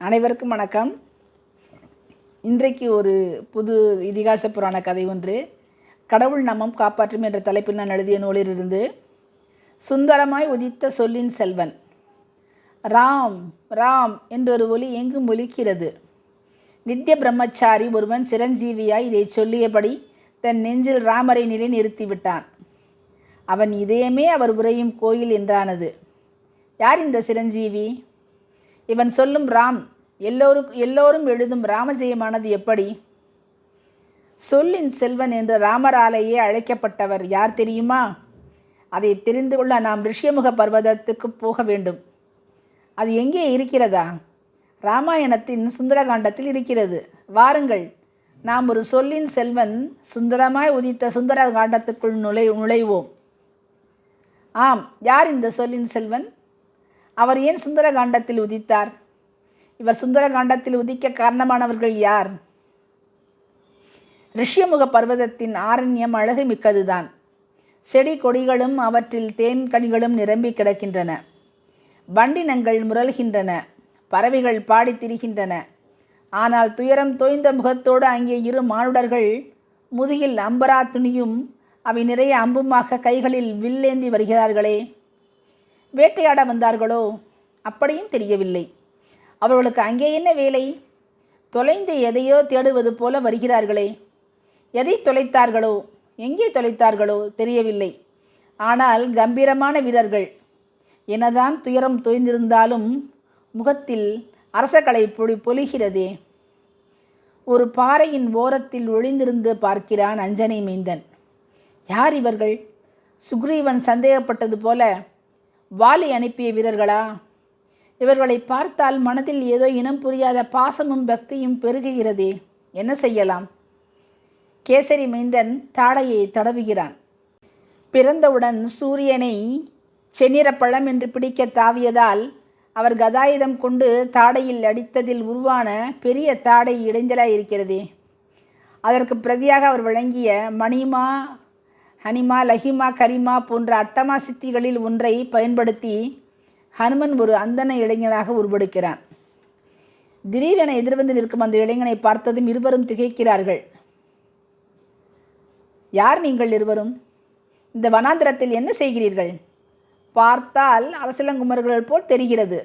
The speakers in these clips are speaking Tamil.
அனைவருக்கும் வணக்கம். இன்றைக்கு ஒரு புது இதிகாச புராண கதை ஒன்று கடவுள் நாமம் காப்பாற்றும் என்ற தலைப்பில் நான் எழுதிய நூலிலிருந்து சுந்தரமாய் உதித்த சொல்லின் செல்வன் ராம் ராம் என்றொரு ஒலி எங்கும் ஒலிக்கிறது. நித்திய பிரம்மச்சாரி ஒருவன் சிரஞ்சீவியாய் இதை சொல்லியபடி தன் நெஞ்சில் ராமரை நிலை நிறுத்திவிட்டான். அவன் இதயமே அவர் உரையும் கோயில் என்றானது. யார் இந்த சிரஞ்சீவி? இவன் சொல்லும் ராம் எல்லோருக்கும் எல்லோரும் எழுதும் ராமஜெயமானது எப்படி? சொல்லின் செல்வன் என்று ராமராலேயே அழைக்கப்பட்டவர் யார் தெரியுமா? அதை தெரிந்து கொள்ள நாம் ரிஷியமுக பர்வதத்துக்கு போக வேண்டும். அது எங்கே இருக்கிறதா? ராமாயணத்தின் சுந்தரகாண்டத்தில் இருக்கிறது. வாருங்கள் நாம் ஒரு சொல்லின் செல்வன் சுந்தரமாய் உதித்த சுந்தர காண்டத்துக்குள் நுழை நுழைவோம். ஆம் யார் இந்த சொல்லின் செல்வன்? அவர் ஏன் சுந்தர காண்டத்தில் உதித்தார்? இவர் சுந்தர காண்டத்தில் உதிக்க காரணமானவர்கள் யார்? ரிஷ்யமுக பர்வதத்தின் ஆரண்யம் அழகு மிக்கதுதான் செடி கொடிகளும் அவற்றில் தேன் கனிகளும் நிரம்பி கிடக்கின்றன. வண்டினங்கள் முரல்கின்றன. பறவைகள் பாடித் திரிகின்றன. ஆனால் துயரம் தோய்ந்த முகத்தோடு அங்கே இரு மானுடர்கள் முதுகில் அம்பரா துணியும் அவை நிறைய அம்புமாக கைகளில் வில்லேந்தி வருகிறார்களே. வேட்டையாட வந்தார்களோ? அப்படியும் தெரியவில்லை. அவர்களுக்கு அங்கே என்ன வேலை? தொலைந்து எதையோ தேடுவது போல வருகிறார்களே. எதை தொலைத்தார்களோ? எங்கே தொலைத்தார்களோ தெரியவில்லை. ஆனால் கம்பீரமான வீரர்கள். என்னதான் துயரம் தோய்ந்திருந்தாலும் முகத்தில் அரசகலை பொழி பொலிகிறதே ஒரு பாறையின் ஓரத்தில் ஒளிந்திருந்து பார்க்கிறான் அஞ்சனை மைந்தன் யார் இவர்கள்? சுக்ரீவன் சந்தேகப்பட்டது போல வாலி அனுப்பிய வீரர்களா? இவர்களை பார்த்தால் மனதில் ஏதோ இனம் புரியாத பாசமும் பக்தியும் பெருகுகிறதே. என்ன செய்யலாம்? கேசரி மைந்தன் தாடையை தடவுகிறான். பிறந்தவுடன் சூரியனை செந்நிறப்பழம் என்று பிடிக்க தாவியதால் அவர் கதாயுதம் கொண்டு தாடையில் அடித்ததில் உருவான பெரிய தாடை இடைஞ்சலாக இருக்கிறதே அதற்கு பிரதியாக அவர் வழங்கிய மணிமா ஹனிமா லஹிமா கரிமா போன்ற அட்டமா சித்திகளில் ஒன்றை பயன்படுத்தி ஹனுமன் ஒரு அந்தன இளைஞனாக உருவெடுக்கிறான். திடீரென எதிர்வந்து நிற்கும் அந்த இளைஞனை பார்த்ததும் இருவரும் திகைக்கிறார்கள். யார் நீங்கள் இருவரும்? இந்த வனாந்திரத்தில் என்ன செய்கிறீர்கள்? பார்த்தால் அரசலங்குமர்கள் போல் தெரிகிறது.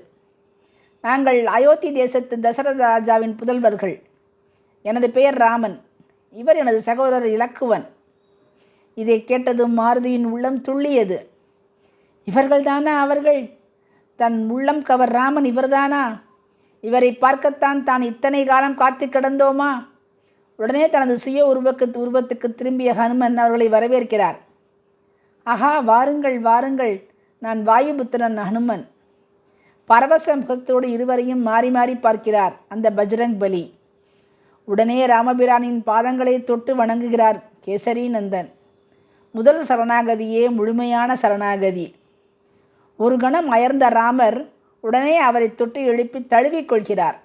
நாங்கள் அயோத்தி தேசத்து தசரத ராஜாவின் புதல்வர்கள். எனது பெயர் ராமன். இவர் எனது சகோதரர் இலக்குவன். இதை கேட்டதும் மாருதியின் உள்ளம் துள்ளியது. இவர்கள்தானா அவர்கள்? தன் உள்ளம் கவர் ராமன் இவர்தானா? இவரை பார்க்கத்தான் தான் இத்தனை காலம் காத்து கிடந்தோமா? உடனே தனது சுய உருவக்கு உருவத்துக்கு திரும்பிய ஹனுமன் அவர்களை வரவேற்கிறார். ஆஹா வாருங்கள் வாருங்கள். நான் வாயுபுத்திரன் ஹனுமன். பரவச முகத்தோடு இருவரையும் மாறி மாறி பார்க்கிறார் அந்த பஜ்ரங் பலி. உடனே ராமபிரானின் பாதங்களை தொட்டு வணங்குகிறார் கேசரி நந்தன். முதல் சரணாகதியே முழுமையான சரணாகதி. ஒரு கணம் அயர்ந்த ராமர் உடனே அவரை தொட்டு எழுப்பி தழுவிக் கொள்கிறார்.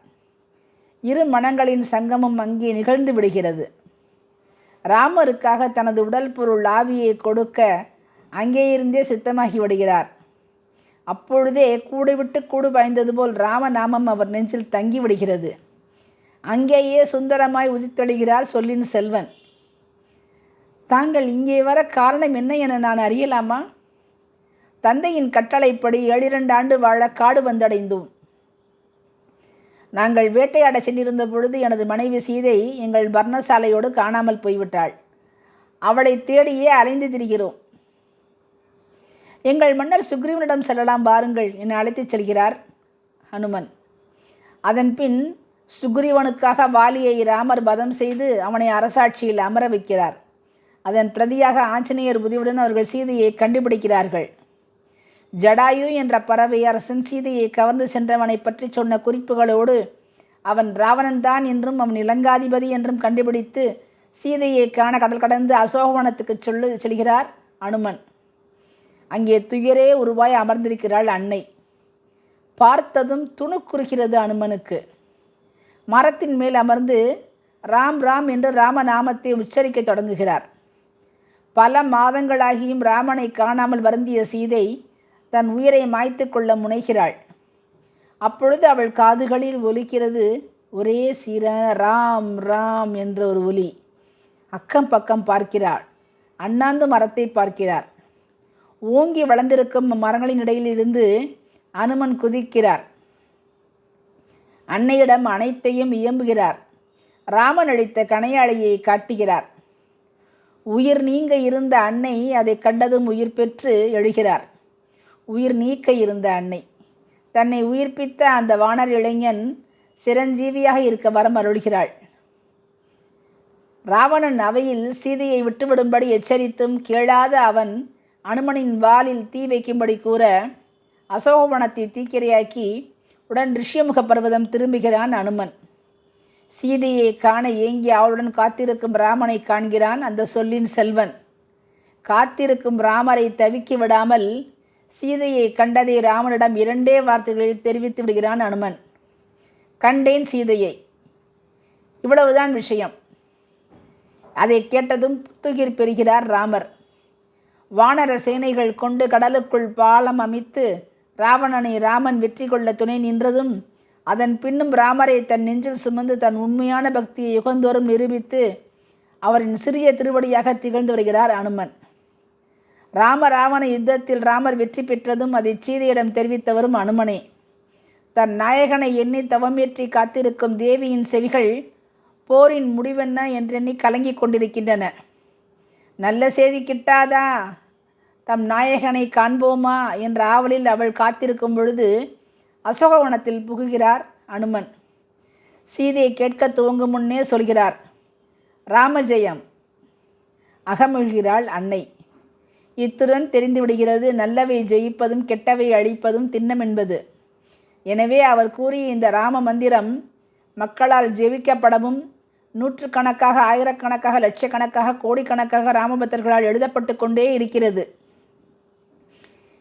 இரு மனங்களின் சங்கமம் அங்கே நிகழ்ந்து விடுகிறது. ராமருக்காக தனது உடல் பொருள் ஆவியை கொடுக்க அங்கேயிருந்தே சித்தமாகி விடுகிறார். அப்பொழுதே கூடு விட்டு கூடு பாய்ந்தது போல் ராமநாமம் அவர் நெஞ்சில் தங்கி விடுகிறது அங்கேயே சுந்தரமாய் உதித்தெழுகிறார் சொல்லின் செல்வன். தாங்கள் இங்கே வர காரணம் என்ன என நான் அறியலாமா? தந்தையின் கட்டளைப்படி ஏழிரண்டு ஆண்டு வாழ காடு வந்தடைந்தோம். நாங்கள் வேட்டையாட சென்றிருந்த பொழுது எனது மனைவி சீதை எங்கள் பர்ணசாலையோடு காணாமல் போய்விட்டாள். அவளை தேடியே அலைந்து திரிகிறோம். எங்கள் மன்னர் சுக்ரீவனிடம் செல்லலாம் பாருங்கள் என அழைத்துச் செல்கிறார் ஹனுமன். அதன் பின் சுக்ரீவனுக்காக வாலியை ராமர் வதம் செய்து அவனை அரசாட்சியில் அமர வைக்கிறார். அதன் பிரதியாக ஆஞ்சநேயர் உதவியுடன் அவர்கள் சீதையை கண்டுபிடிக்கிறார்கள். ஜடாயு என்ற பறவை அரசன் சீதையை கவர்ந்து சென்றவனை பற்றி சொன்ன குறிப்புகளோடு அவன் ராவணன்தான் என்றும் அவன் இலங்காதிபதி என்றும் கண்டுபிடித்து சீதையை காண கடல் கடந்து அசோகவனத்துக்கு சொல்லு செல்கிறார் அனுமன். அங்கே துயரே உருவாய் அமர்ந்திருக்கிறாள் அன்னை. பார்த்ததும் துணுக்குறுகிறது அனுமனுக்கு. மரத்தின் மேல் அமர்ந்து ராம் ராம் என்று ராமநாமத்தை உச்சரிக்க தொடங்குகிறார். பல மாதங்களாகியும் ராமனை காணாமல் வருந்திய சீதை தன் உயிரை மாய்த்து கொள்ள முனைகிறாள். அப்பொழுது அவள் காதுகளில் ஒலிக்கிறது ஒரே சீர ராம் ராம் என்ற ஒரு ஒலி. அக்கம் பக்கம் பார்க்கிறாள். அண்ணாந்து மரத்தை பார்க்கிறார். ஓங்கி வளர்ந்திருக்கும் மரங்களின் இடையிலிருந்து அனுமன் குதிக்கிறார். அன்னையிடம் அனைத்தையும் இயம்புகிறார். ராமன் அளித்த கணையாளியை காட்டுகிறார். உயிர் நீங்க இருந்த அன்னை அதை கண்டதும் உயிர் பெற்று எழுகிறார். உயிர் நீக்க இருந்த அன்னை. தன்னை உயிர்ப்பித்த அந்த வானர் இளைஞன் சிரஞ்சீவியாக இருக்க வரம் அருள்கிறாள் ராவணன் அவையில் சீதையை விட்டுவிடும்படி எச்சரித்தும் கேளாத அவன் அனுமனின் வாலில் தீ வைக்கும்படி கூற அசோகவனத்தை தீக்கிரையாக்கி உடன் ரிஷ்யமுக பர்வதம் திரும்புகிறான் அனுமன். சீதையை காண ஏங்கி அவளுடன் காத்திருக்கும் ராமனை காண்கிறான் அந்த சொல்லின் செல்வன். காத்திருக்கும் ராமரை தவிக்கி விடாமல் சீதையை கண்டதை ராமனிடம் இரண்டே வார்த்தைகளில் தெரிவித்து விடுகிறான் அனுமன். கண்டேன் சீதையை. இவ்வளவுதான் விஷயம். அதை கேட்டதும் புத்துயிர் பெறுகிறார் ராமர். வானர சேனைகள் கொண்டு கடலுக்குள் பாலம் அமைத்து ராவணனை ராமன் வெற்றி கொள்ள துணை நின்றதும் அதன் பின்னும் ராமரை தன் நெஞ்சில் சுமந்து தன் உண்மையான பக்தியை யுகந்தோறும் நிரூபித்து அவரின் சிறிய திருவடியாக திகழ்ந்து வருகிறார் அனுமன். ராம ராவண யுத்தத்தில் ராமர் வெற்றி பெற்றதும் அதை சீதையிடம் தெரிவித்தவரும் அனுமனே. தன் நாயகனை எண்ணி தவமேற்றி காத்திருக்கும் தேவியின் செவிகள் போரின் முடிவென்ன என்றெண்ணி கலங்கிக் கொண்டிருக்கின்றன. நல்ல செய்தி கிட்டாதா? தம் நாயகனை காண்போமா? என்ற ஆவலில் அவள் காத்திருக்கும் பொழுது அசோகவனத்தில் புகுகிறார் அனுமன். சீதையை கேட்க துவங்கும் முன்னே சொல்கிறார் ராமஜெயம். அகமிழ்கிறாள் அன்னை. இத்துடன் தெரிந்துவிடுகிறது நல்லவை ஜெயிப்பதும் கெட்டவை அழிப்பதும் திண்ணம் என்பது. எனவே அவர் கூறிய இந்த ராம மந்திரம் மக்களால் ஜெயிக்கப்படவும் நூற்றுக்கணக்காக ஆயிரக்கணக்காக லட்சக்கணக்காக கோடிக்கணக்காக ராமபக்தர்களால் எழுதப்பட்டு கொண்டே இருக்கிறது.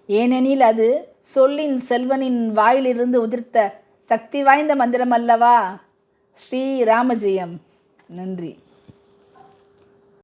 ஏனெனில் அது சொல்லின் செல்வனின் வாயிலிருந்து உதிர்த்த சக்தி வாய்ந்த மந்திரம் அல்லவா ஸ்ரீ ராமஜெயம். நன்றி.